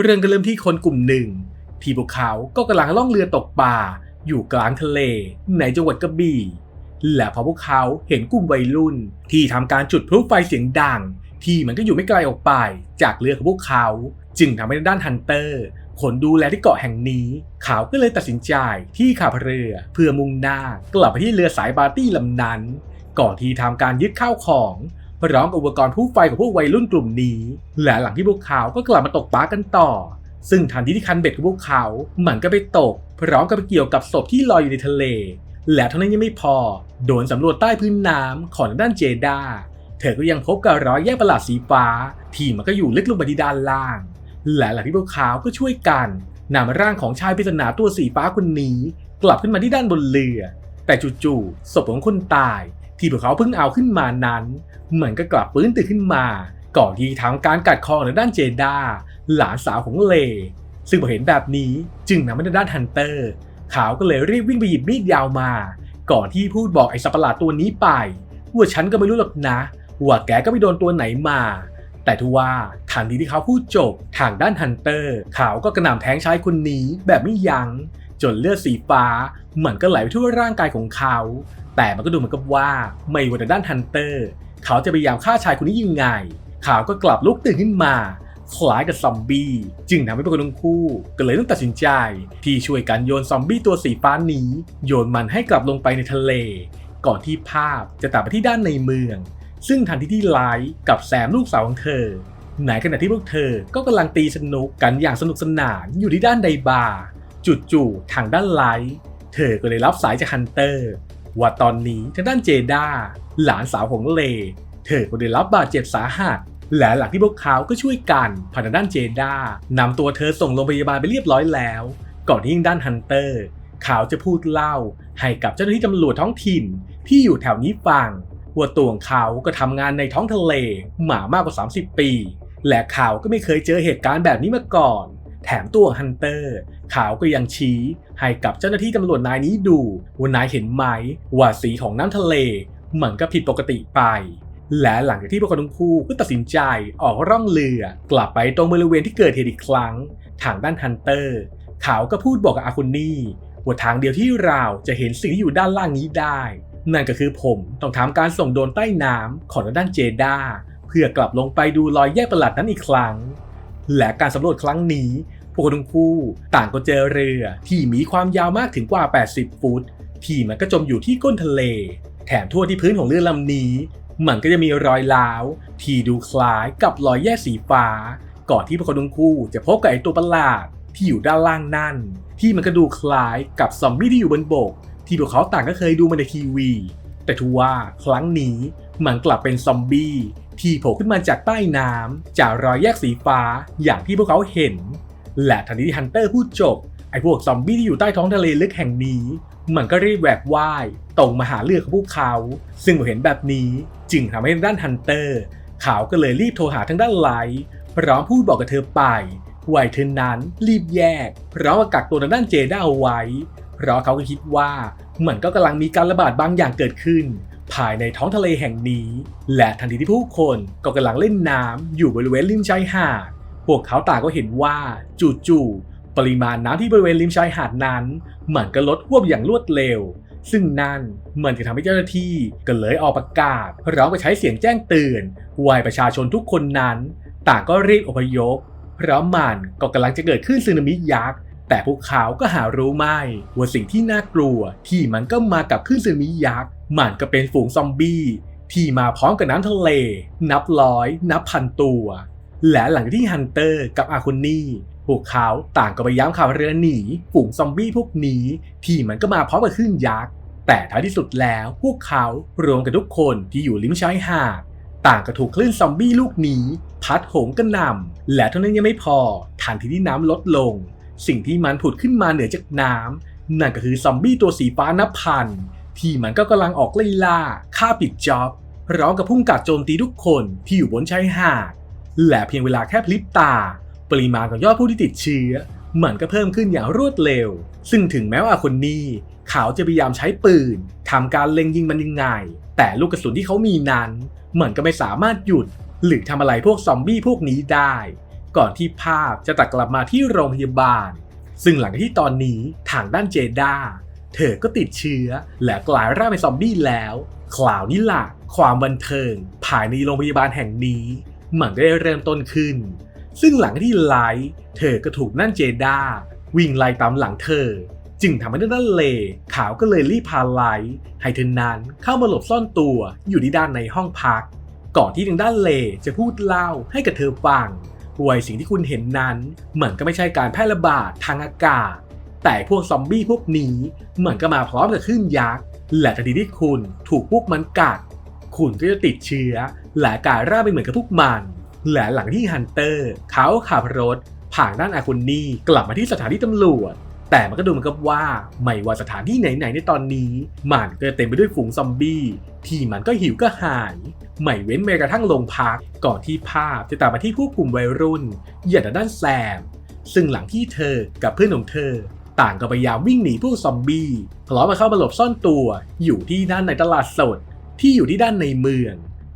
เรื่องก็เริ่มที่คนกลุ่มหนึ่ง ที่พวกเขาก็กำลังล่องเรือตกปลาอยู่กลางทะเลในจังหวัดกระบี่ และพอพวกเขาเห็นกลุ่มวัยรุ่น ที่ทำการจุดพลุไฟเสียงดัง ที่มันก็อยู่ไม่ไกลออกไป จากเรือของพวกเขา จึงทำให้ด้านฮันเตอร์คนดูแลที่เกาะแห่งนี้ เขาก็เลยตัดสินใจที่ขับเรือเพื่อมุ่งหน้ากลับไปที่เรือสายปาร์ตี้ลำนั้น ก่อนที่ทำการยึดข้าวของ พร้อมกับอุปกรณ์ผู้ไฟของพวกวัยรุ่นกลุ่มนี้ และหลังที่พวกเขาก็กลับมาตกปลากันต่อ ซึ่งทันทีที่คันเบ็ดของพวกเขามันก็ไปตก พร้อมกับไปเกี่ยวกับศพที่ลอยอยู่ในทะเล และเท่านั้นยังไม่พอ โดนสำรวจใต้พื้นน้ำของด้านเจดาเธอก็ยังพบกับรอยแยกประหลาดสีฟ้า ที่มันก็อยู่ลึกลงไปที่ด้านล่าง และหลังที่พวกเขาก็ช่วยกันนำร่างของชายปริศนาตัวสีฟ้าคนนี้ กลับขึ้นมาที่ด้านบนเรือ แต่จู่ๆศพของคนตาย ที่พวกเขาเพิ่งเอาขึ้นมานั้นเหมือนก็กลับฟื้นตื่นขึ้นมา ก่อนที่ทำการกัดคอในด้านเจดาหลานสาวของเล ซึ่งพอเห็นแบบนี้จึงนำมาด้านฮันเตอร์เขาก็เลยรีบวิ่งไปหยิบมีดยาวมา ก่อนที่พูดบอกไอ้สัปหลาดตัวนี้ไปว่าฉันก็ไม่รู้หรอกนะว่าแกก็ไปโดนตัวไหนมา แต่ทว่าทันทีที่เขาพูดจบทางด้านฮันเตอร์เขาก็กระหน่ำแทงชายคนนี้แบบไม่ยัง้งจนเลือดสีฟ้าเหมือนก็ไหลไปทั่วร่างกายของเขา แต่มันก็ดูเหมือนกับว่าไม่ว่าแต่ด้านฮันเตอร์ เขาจะพยายามฆ่าชายคนนี้ยังไง เขาก็กลับลุกตื่นขึ้นมาคล้ายกับซอมบี้จึงทำให้พวกเขาทั้งคู่ก็เลยต้องตัดสินใจ ที่ช่วยกันโยนซอมบี้ตัวสีฟ้านี้ โยนมันให้กลับลงไปในทะเล ก่อนที่ภาพจะตัดไปที่ด้านในเมือง ซึ่งทันทีที่ไลท์กับแซมลูกสาวของเธอในขณะที่พวกเธอก็กำลังตีสนุกกันอย่างสนุกสนานอยู่ที่ด้านใดบาร์จู่ๆทางด้านไลท์เธอก็เลยรับสายจากฮันเตอร์ ว่าตอนนี้ทางด้านเจด้าหลานสาวของเล เธอก็ได้รับบาดเจ็บสาหัสและหลังที่พวกเขาก็ช่วยกันพาทางด้านเจด้านำตัวเธอส่งโรงพยาบาลไปเรียบร้อยแล้ว ก่อนที่ด้านฮันเตอร์เขาจะพูดเล่าให้กับเจ้าหน้าที่ตำรวจท้องถิ่นที่อยู่แถวนี้ฟังว่าตัวของเขาก็ทำงานในท้องทะเลหมามากกว่า 30 ปี และเขาก็ไม่เคยเจอเหตุการณ์แบบนี้มาก่อน แถมตัวฮันเตอร์ ขาก็ยังชี้ ให้กับเจ้าหน้าที่ตำรวจนายนี้ดูว่านายเห็นไหมว่าสีของน้ำทะเลเหมือนกับผิดปกติไป และหลังจากที่พวกเขาทั้งคู่ก็ตัดสินใจออกร่องเรือ กลับไปตรงบริเวณที่เกิดเหตุอีกครั้ง ทางด้านฮันเตอร์เขาก็พูดบอกกับอาคุนี่ว่าทางเดียวที่เราจะเห็นสิ่งที่อยู่ด้านล่างนี้ได้ นั่นก็คือผมต้องทำการส่งโดนใต้น้ำของด้านเจด้าเพื่อกลับลงไปดูรอยแยกประหลาดนั้นอีกครั้ง และการสำรวจครั้งนี้ พวกเขาทั้งคู่ต่างก็เจอเรือที่มีความยาวมากถึงกว่า 80 ฟุต ที่มันก็จมอยู่ที่ก้นทะเล แถมทั่วที่พื้นของเรือลำนี้ มันก็จะมีรอยร้าว ที่ดูคล้ายกับรอยแยกสีฟ้า ก่อนที่พวกเขาทั้งคู่จะพบกับไอตัวประหลาดที่อยู่ด้านล่างนั่น ที่มันก็ดูคล้ายกับซอมบี้ที่อยู่บนบก ที่พวกเขาต่างก็เคยดูมาในทีวี แต่ทว่าครั้งนี้มันกลับเป็นซอมบี้ที่โผล่ขึ้นมาจากใต้น้ำจากรอยแยกสีฟ้าอย่างที่พวกเขาเห็น และทันทีที่ฮันเตอร์พูดจบไอ้พวกซอมบี้ที่อยู่ใต้ท้องทะเลลึกแห่งนี้ มันก็รีบแหวกว่ายตรงมาหาเรือของพวกเขา ซึ่งเห็นแบบนี้จึงทำให้ด้านฮันเตอร์เขาก็เลยรีบโทรหาทางด้านไลท์พร้อมพูดบอกกับเธอไปว่าไอ้เธอนั้นรีบแยกพร้อมกักักตัวทางด้านเจด้าเอาไว้ เพราะเขาก็คิดว่าเหมือนก็กำลังมีการระบาดบางอย่างเกิดขึ้น ภายในท้องทะเลแห่งนี้ และทันทีที่ผู้คนก็กำลังเล่นน้ำอยู่บริเวณริมชายหาด พวกเขาต่างก็เห็นว่าจู่ๆปริมาณน้ำที่บริเวณริมชายหาดนั้นเหมือนก็ลดหวบอย่างรวดเร็ว ซึ่งนั่นเหมือนจะทำให้เจ้าหน้าที่ก็เลยออกประกาศพร้อมกับใช้เสียงแจ้งเตือนวายประชาชนทุกคนนั้น ต่างก็รีบอพยพเพราะมันก็กำลังจะเกิดขึ้นสึนามิยักษ์แต่พวกเขาก็หารู้ไม่ว่าสิ่งที่น่ากลัวที่มันก็มากับคลื่นสึนามิยักษ์มันก็เป็นฝูงซอมบี้ที่มาพร้อมกับน้ำทะเล นับร้อย นับพันตัว และหลังที่ฮันเตอร์กับอาคุนี่พวกเขาต่างก็พยายามขับเรือหนีฝูงซอมบี้พวกนี้ ที่มันก็มาพร้อมกับคลื่นยักษ์ แต่ท้ายที่สุดแล้วพวกเขารวมกันทุกคนที่อยู่ริมชายหาดต่างก็ถูกคลื่นซอมบี้ลูกนี้ พัดโหมกระหน่ำและเท่านั้นยังไม่พอทันทีที่น้ำลดลง สิ่งที่มันผุดขึ้นมาเหนือจากน้ำนั่นก็คือซอมบี้ตัวสีฟ้านับพัน ที่มันก็กำลังออกไล่ล่าฆ่าปิดจ็อบร้อมกับพุ่งกัดโจมตีทุกคนที่อยู่บนชายหาด และเพียงเวลาแค่พลิบตา ปริมาณของยอดผู้ที่ติดเชื้อ มันก็เพิ่มขึ้นอย่างรวดเร็ว ซึ่งถึงแม้ว่าคนนี้เขาจะพยายามใช้ปืนทำการเล็งยิงมันยังไง แต่ลูกกระสุนที่เขามีนั้นเหมือนก็ไม่สามารถหยุด หรือทำอะไรพวกซอมบี้พวกนี้ได้ ก่อนที่ภาพจะตัดกลับมาที่โรงพยาบาล ซึ่งหลังจากที่ตอนนี้ทางด้านเจด้าเธอก็ติดเชื้อและกลายร่างเป็นซอมบี้แล้วคราวนี้ล่ะ ความบันเทิงภายในโรงพยาบาลแห่งนี้ มันก็ได้เริ่มต้นขึ้น ซึ่งหลังที่ไลท์เธอก็ถูกนั่นเจด้าวิ่งไล่ตามหลังเธอ จึงทำให้ด้านเลขาวก็เลยรีบพาไลท์ให้เธอนั้นเข้ามาหลบซ่อนตัวอยู่ที่ด้านในห้องพัก ก่อนที่ทางด้านเลจะพูดเล่าให้กับเธอฟังว่าสิ่งที่คุณเห็นนั้นเหมือนก็ไม่ใช่การแพร่ระบาดทางอากาศ แต่พวกซอมบี้พวกนี้เหมือนก็มาพร้อมกับคลื่นยักษ์และทันทีที่คุณถูกพวกมันกัด คุณก็จะติดเชื้อ และกลายร่างไปเหมือนกับพวกมัน และหลังที่ฮันเตอร์ เขาขับรถ ผ่านด้านอาคุนนี่กลับมาที่สถานีตำรวจ แต่มันก็ดูเหมือนกับว่าไม่ว่าสถานที่ไหนๆในตอนนี้ มันก็เต็มไปด้วยฝูงซอมบี้ที่มันก็หิวก็หาย ไม่เว้นแม้กระทั่งโรงพักก่อนที่ภาพจะตามมาที่ผู้กลุ่มวัยรุ่นอย่างด้านแซม ซึ่งหลังที่เธอกับเพื่อนของเธอต่างก็พยายามวิ่งหนีพวกซอมบี้พร้อมมาเข้ามาหลบซ่อนตัว อยู่ที่ด้านในตลาดสด ที่อยู่ที่ด้านในเมือง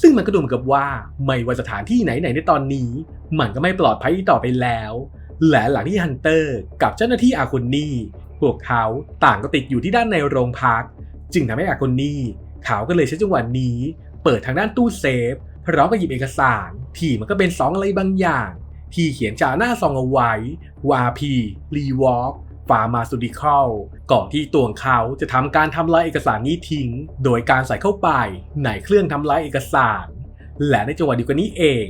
ซึ่งมันก็ดูเหมือนกับว่าไม่ว่าสถานที่ไหนไหนในตอนนี้ มันก็ไม่ปลอดภัยต่อไปแล้ว และหลังที่ฮันเตอร์กับเจ้าหน้าที่อาคุนนี่พวกเขาต่างก็ติดอยู่ที่ด้านในโรงพัก จึงทำให้อาคุนนี่เขาก็เลยใช้จังหวะนี้ เปิดทางด้านตู้เซฟพร้อมกับหยิบเอกสารที่มันก็เป็นซองอะไรบางอย่าง ที่เขียนจากหน้าซองเอาไว้ว่า RP r e w a l k ฟาร์มาซูดิคอลก่อนที่ตัวของเขาจะทำการทำลายเอกสารนี้ทิ้ง โดยการใส่เข้าไปในเครื่องทำลายเอกสาร และในจังหวะเดียวกันนี้เอง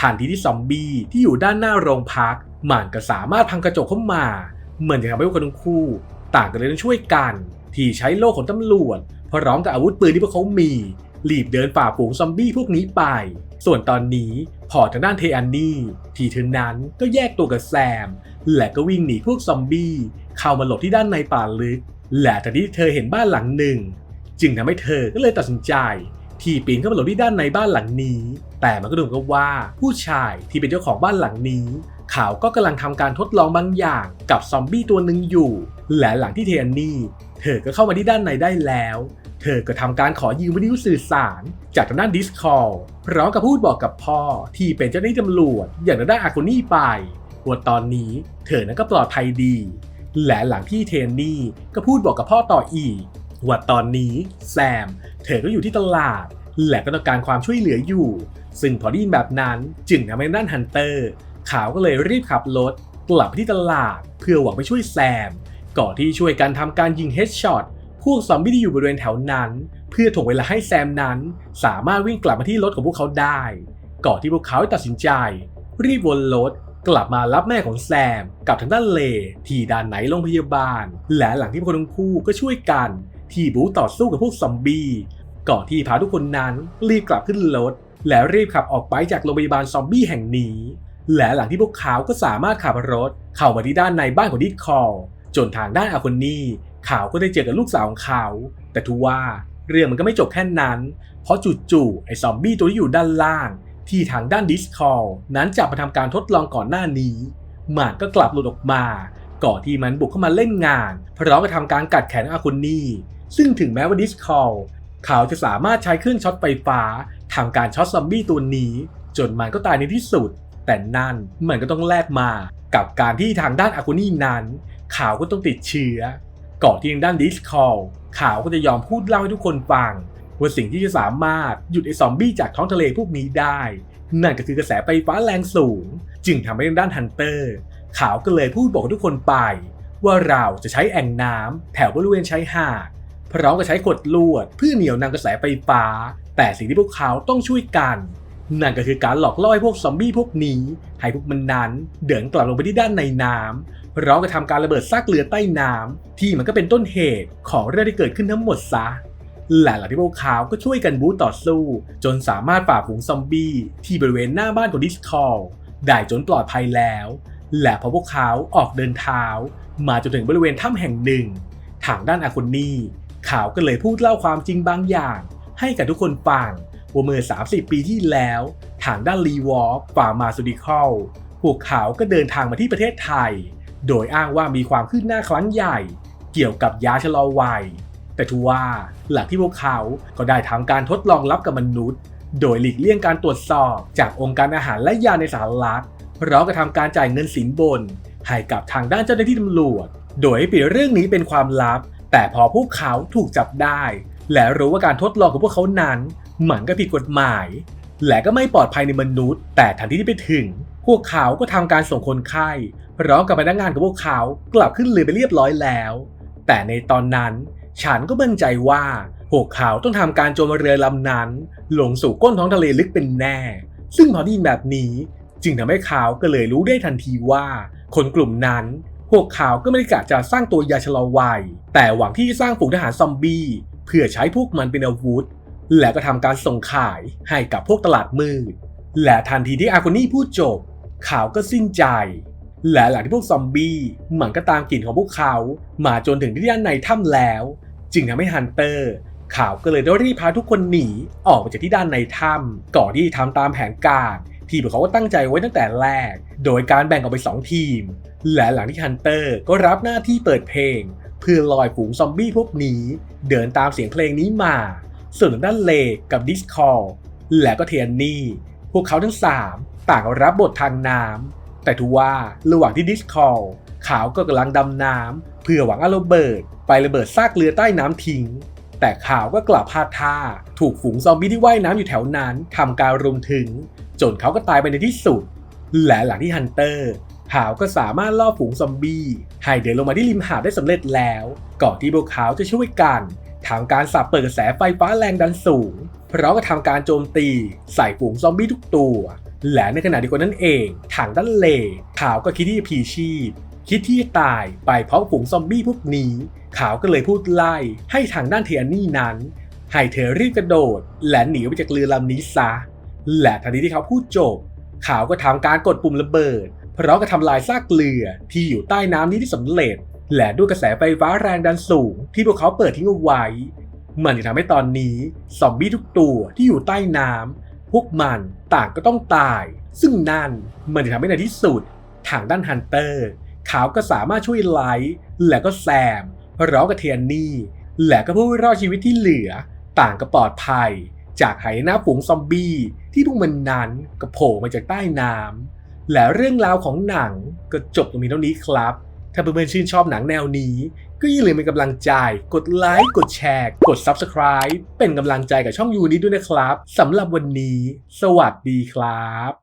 ทันทีที่ซอมบี้ที่อยู่ด้านหน้าโรงพักมันก็สามารถพังกระจกเข้ามา เหมือนจะทำให้พวกเขาทั้งคู่ ต่างกันเลยต้องช่วยกัน ที่ใช้โล่ของตำรวจพร้อมกับอาวุธปืนที่พวกเขามีรีบเดินฝ่าฝูงซอมบี้พวกนี้ไป ส่วนตอนนี้พอทางด้านเทอันนี่ ที่เธอนั้นก็แยกตัวกับแซม และก็วิ่งหนีพวกซอมบี้ เข้ามาหลบที่ด้านในป่าลึก และทันทีที่เธอเห็นบ้านหลังหนึ่ง จึงทำให้เธอก็เลยตัดสินใจที่ปีนเข้ามาหลบที่ด้านในบ้านหลังนี้ แต่มันก็ดูเหมือนกับว่าผู้ชายที่เป็นเจ้าของบ้านหลังนี้เขาก็กำลังทำการทดลองบางอย่างกับซอมบี้ตัวหนึ่งอยู่ และหลังที่เทอันนี่ เธอก็เข้ามาที่ด้านในได้แล้ว เธอก็ทำการขอยืมวิทยุสื่อสาร จากทางด้านดิสคอลพร้อมกับพูดบอกกับพ่อที่เป็นเจ้าหน้าที่ตำรวจอย่างทางด้านอาคุนี่ไปว่าตอนนี้เธอนั้นก็ปลอดภัยดี และหลังที่เทนนี่ก็พูดบอกกับพ่อต่ออีกว่าตอนนี้แซม เธอก็อยู่ที่ตลาด และก็ต้องการความช่วยเหลืออยู่ ซึ่งพอได้ยินแบบนั้นจึงทำให้ด้านฮันเตอร์เขาก็เลยรีบขับรถกลับไปที่ตลาด เพื่อหวังไปช่วยแซม ก่อนที่ช่วยกันทำการยิงเฮดช็อตพวกซอมบี้ที่อยู่บริเวณแถวนั้น เพื่อถ่วงเวลาให้แซมนั้น สามารถวิ่งกลับมาที่รถของพวกเขาได้ ก่อนที่พวกเขาตัดสินใจ รีบวนรถ กลับมารับแม่ของแซมกับทางด้านเลที่ด้านไหนโรงพยาบาล และหลังที่พวกเขาทั้งคู่ก็ช่วยกัน ที่บูต่อสู้กับพวกซอมบี้ก่อนที่พาทุกคนนั้นรีบกลับขึ้นรถและรีบขับออกไปจากโรงพยาบาลซอมบี้แห่งนี้ และหลังที่พวกเขาก็สามารถขับรถเข้ามาที่ด้านในบ้านของดิดคอลจนทางด้านอาคนนี่เขาก็ได้เจอกับลูกสาวของเขา แต่ทว่าเรื่องมันก็ไม่จบแค่นั้น เพราะจู่ๆไอ้ซอมบี้ตัวที่อยู่ด้านล่าง ที่ทางด้านดิสคอลนั้นจับมาทำการทดลองก่อนหน้านี้มันก็กลับหลุดออกมา ก่อนที่มันบุกเข้ามาเล่นงาน พร้อมกับทำการกัดแขนอาคุนนี่ซึ่งถึงแม้ว่าดิสคอลเขาจะสามารถใช้เครื่องช็อตไฟฟ้าทำการช็อตซอมบี้ตัวนี้ จนมันก็ตายในที่สุด แต่นั่นมันก็ต้องแลกมา กับการที่ทางด้านอาคุนี่นั้นเขาก็ต้องติดเชื้อ ก่อนที่ทางด้านดิสคอลเขาก็จะยอมพูดเล่าให้ทุกคนฟัง ว่าสิ่งที่จะสามารถหยุดไอ้ซอมบี้จากท้องทะเลพวกนี้ได้ นั่นก็คือกระแสไฟฟ้าแรงสูง จึงทำให้ทางด้านฮันเตอร์เขาก็เลยพูดบอกทุกคนไป ว่าเราจะใช้แอ่งน้ำแถวบริเวณชายหาดพร้อมกับใช้ขดลวดเพื่อเหนี่ยวนำกระแสไฟฟ้า แต่สิ่งที่พวกเขาต้องช่วยกัน นั่นก็คือการหลอกล่อให้พวกซอมบี้พวกนี้ ให้พวกมันนั้นเดินกลับลงไปที่ด้านในน้ำพร้อมกับทำการระเบิดซากเรือใต้น้ำที่มันก็เป็นต้นเหตุของเรื่องที่เกิดขึ้นทั้งหมดซะ และหลังที่พวกเขาก็ช่วยกันบู๊ต่อสู้ จนสามารถฝ่าบฝูงซอมบี้ที่บริเวณหน้าบ้านของดิสคอลได้จนปลอดภัยแล้ว และพอพวกเขาออกเดินเท้า มาจนถึงบริเวณถ้ำแห่งหนึ่ง ทางด้านอาคุนนี่เขาก็เลยพูดเล่าความจริงบางอย่าง ให้กับทุกคนฟังว่าเมื่อ 30 ปีที่แล้ว ทางด้านรีวอล์กฟาร์มาซูดิคอลพวกเขาก็เดินทางมาที่ประเทศไทย โดยอ้างว่ามีความคืบหน้าครั้งใหญ่ เกี่ยวกับยาชะลอวัย แต่ทว่าหลังที่พวกเขาก็ได้ทำการทดลองรับกับมนุษย์ โดยหลีกเลี่ยงการตรวจสอบจากองค์การอาหารและยาในสหรัฐพร้อมกับทำการจ่ายเงินสินบน ให้กับทางด้านเจ้าหน้าที่ตำรวจ โดยให้ปิดเรื่องนี้เป็นความลับ แต่พอพวกเขาถูกจับได้ และรู้ว่าการทดลองของพวกเขานั้นเหมือนกับผิดกฎหมาย และก็ไม่ปลอดภัยในมนุษย์ แต่ทันทีที่ไปถึง พวกเขาก็ทำการส่งคนไข้พร้อมกับพนักงานของพวกเขากลับขึ้นเรือไปเรียบร้อยแล้ว แต่ในตอนนั้น ฉันก็มั่นใจว่าพวกเขาต้องทำการโจมเรือลำนั้น หลงสู่ก้นท้องทะเลลึกเป็นแน่ ซึ่งพอได้ยินแบบนี้ จึงทำให้เขาก็เลยรู้ได้ทันทีว่า คนกลุ่มนั้น พวกเขาก็ไม่ได้กะจะสร้างตัวยาชะลอวัย แต่หวังที่จะสร้างฝูงทหารซอมบี้ เพื่อใช้พวกมันเป็นอาวุธ และก็ทำการส่งขายให้กับพวกตลาดมืด และทันทีที่อาโคนี่พูดจบ เขาก็สิ้นใจ และหลังที่พวกซอมบี้มันก็ตามกลิ่นของพวกเขา มาจนถึงที่ด้านในถ้ำแล้ว จึงทำให้ฮันเตอร์ข่าวก็เลยได้รีบพาทุกคนหนีออกมาจากที่ด้านในถ้ำก่อนที่จะทำตามแผนการที่พวกเขาก็ตั้งใจไว้ตั้งแต่แรก โดยการแบ่งออกเป็น2ทีม และหลังที่ฮันเตอร์ก็รับหน้าที่เปิดเพลง เพื่อลอยฝูงซอมบี้พวกนี้ เดินตามเสียงเพลงนี้มา ส่วนด้านเลกับดิสคอร์และก็เทียนนี่ พวกเขาทั้ง 3 ต่างรับบททางน้ำ แต่ทว่าระหว่างที่ดิสคอร์ขาวก็กำลังดำน้ำเพื่อหวังเอาระเบิด ไประเบิดซากเรือใต้น้ำทิ้ง แต่ข่าวก็กลับพลาดท่า ถูกฝูงซอมบี้ที่ว่ายน้ำอยู่แถวนั้นทำการรุมถึง จนเขาก็ตายไปในที่สุด และหลังที่ฮันเตอร์ข่าวก็สามารถล่อฝูงซอมบี้ให้เดินลงมาที่ริมหาดได้สำเร็จแล้ว ก่อนที่พวกเขาจะช่วยกันทำการสับเปิดกระแสไฟฟ้าแรงดันสูงพร้อมกับทำการโจมตีใส่ฝูงซอมบี้ทุกตัว และในขณะเดียวกันนั่นเองทางด้านเลข่าวก็คิดที่พีชีพ คิดที่ตายไปเพราะฝูงซอมบี้พวกนี้ ขาวก็เลยพูดไล่ให้ทางด้านเทียนี่นั้น ให้เธอรีบกระโดด และหนีไปจากเรือลำนี้ซะ และทันทีที่เขาพูดจบ ขาวก็ทำการกดปุ่มระเบิด เพราะก็ทำลายซากเรือที่อยู่ใต้น้ำนี้ที่สำเร็จ และด้วยกระแสไฟฟ้าแรงดันสูง ที่พวกเขาเปิดทิ้งเอาไว้มันจะทำให้ตอนนี้ซอมบี้ทุกตัวที่อยู่ใต้น้ำ พวกมันต่างก็ต้องตาย ซึ่งนั่นมันจะทำให้ในที่สุด ทางด้านฮันเตอร์เขาก็สามารถช่วยไลท์และก็แซมร้อมกับเทียนนี่ และก็ผู้รอดชีวิตที่เหลือ ต่างก็ปลอดภัย จากไหหน้าฝูงซอมบี้ที่พวกมันนั้นก็โผล่มาจากใต้น้ำและเรื่องราวของหนังก็จบตรงนี้เท่านี้ครับ ถ้าเพื่อนๆชื่นชอบหนังแนวนี้ ก็อย่าลืมเป็นกำลังใจ กดไลค์ กดแชร์ กด Subscribe เป็นกำลังใจกับช่องยูนี้ด้วยนะครับสำหรับวันนี้ สวัสดีครับ